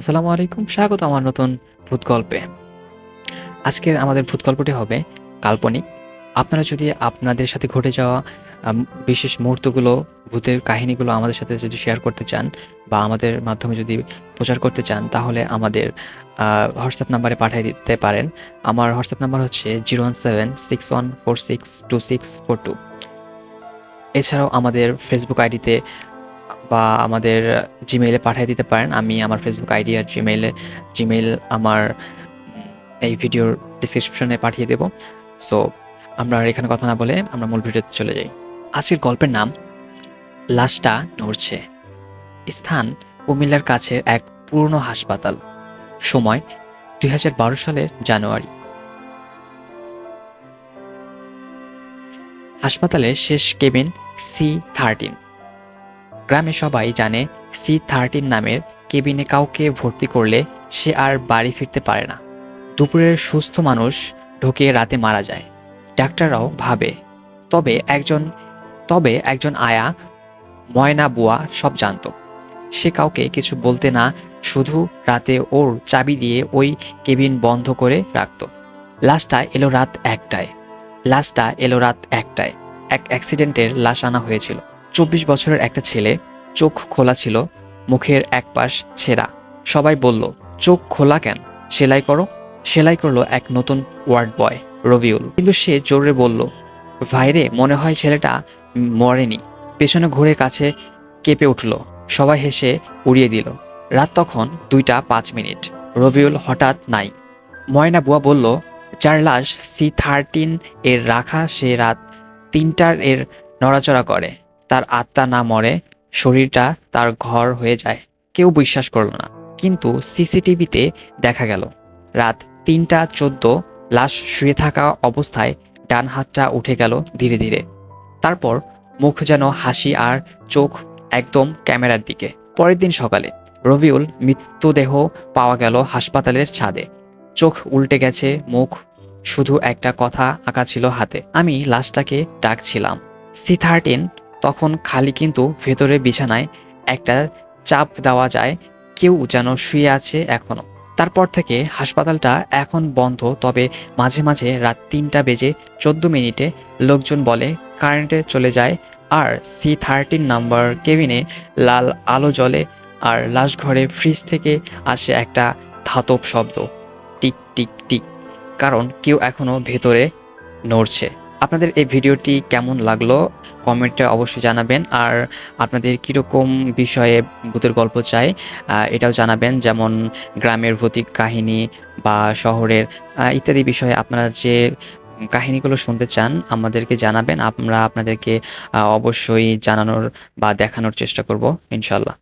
আসসালামু আলাইকুম, স্বাগত আমার নতুন ভূত গল্পে আজকের আমাদের ভূত গল্পটি হবে কাল্পনিক। আপনারা যদি আপনাদের সাথে ঘটে যাওয়া বিশেষ মুহূর্তগুলো, ভূতের কাহিনীগুলো আমাদের সাথে যদি শেয়ার করতে চান বা আমাদের মাধ্যমে যদি প্রচার করতে চান, তাহলে আমাদের হোয়াটসঅ্যাপ নাম্বারে পাঠিয়ে দিতে পারেন। আমার হোয়াটসঅ্যাপ নাম্বার হচ্ছে zero one seven six one four six two six four two এছাড়াও আমাদের ফেসবুক আইডিতে বা আমাদের জিমেইলে পাঠিয়ে দিতে পারেন। আমি আমার ফেসবুক আইডি আর জিমেইলে জিমেইল আমার এই ভিডিওর ডিসক্রিপশনে পাঠিয়ে দেব। সো আমরা আর এখানে কথা না বলে আমরা মূল ভিডিওতে চলে যাই। আজকের গল্পের নাম, লাশটা নড়ছে। স্থান, কুমিল্লার কাছে এক পুরনো হাসপাতাল। সময়, দুই হাজার বারো সালের জানুয়ারি। হাসপাতালের শেষ কেবিন সি থার্টিন গ্রামে সবাই জানে সি থার্টিন নামের কেবিনে কাউকে ভর্তি করলে সে আর বাড়ি ফিরতে পারে না। দুপুরের সুস্থ মানুষ ঢুকে রাতে মারা যায়। ডাক্তাররাও ভাবে, তবে একজন তবে একজন আয়া, ময়না বুয়া সব জানতো। সে কাউকে কিছু বলতে না, শুধু রাতে ওর চাবি দিয়ে ওই কেবিন বন্ধ করে রাখতো। লাশটা এলো রাত একটায়। লাশটা এলো রাত একটায়। এক অ্যাক্সিডেন্টের লাশ আনা হয়েছিল। চব্বিশ বছরের একটা ছেলে, চোখ খোলা ছিল, মুখের এক পাশ ছেঁড়া। সবাই বলল, চোখ খোলা কেন? সেলাই করো। সেলাই করল এক নতুন ওয়ার্ড বয়, রবিউল। কিন্তু সে জোরে বলল, ভাইরে, মনে হয় ছেলেটা মরেনি। পেছনে ঘুরে কাছে কেঁপে উঠল। সবাই হেসে উড়িয়ে দিল। রাত তখন দুইটা পাঁচ মিনিট। রবিউল হঠাৎ নাই। ময়না বুয়া বলল, যার লাশ সি থার্টিন এর রাখা, সে রাত তিনটার এর নড়াচড়া করে। তার আত্মা না মরে, শরীরটা তার ঘর হয়ে যায়। কেউ বিশ্বাস করল না। কিন্তু সিসিটিভিতে দেখা গেল, রাত তিনটা চোদ্দ, লাশ শুয়ে থাকা অবস্থায় ডান হাতটা উঠে গেল ধীরে ধীরে। তারপর মুখ যেন হাসি আর চোখ একদম ক্যামেরার দিকে। পরের দিন সকালে রবিউল মৃত্যুদেহ পাওয়া গেল হাসপাতালের ছাদে। চোখ উল্টে গেছে, মুখ শুধু একটা কথা আঁকা ছিল হাতে। আমি লাশটাকে ডাকছিলাম। সি থার্টিন তখন খালি কিন্তু ভেতরে বিছানায় একটা চাপ দেওয়া যায়, কেউ যেন শুয়ে আছে এখনও। তারপর থেকে হাসপাতালটা এখন বন্ধ, তবে মাঝে মাঝে রাত তিনটা বেজে চোদ্দ মিনিটে লোকজন বলে, কারেন্টে চলে যায়। আর সি থার্টিন নাম্বার কেবিনে লাল আলো জ্বলে, আর লাশ ঘরে ফ্রিজ থেকে আসে একটা ধাতব শব্দ। টিক টিক টিক, কারণ কেউ এখনও ভেতরে নড়ছে। আপনাদের এই ভিডিওটি কেমন লাগল কমেন্টে অবশ্যই জানাবেন। আর আপনাদের কীরকম বিষয়ে ভূতের গল্প চাই এটাও জানাবেন। যেমন গ্রামের ভৌতিক কাহিনী বা শহরের ইত্যাদি বিষয়ে আপনারা যে কাহিনীগুলো শুনতে চান, আমাদেরকে জানাবেন। আমরা আপনাদেরকে অবশ্যই জানানোর বা দেখানোর চেষ্টা করব ইনশাল্লাহ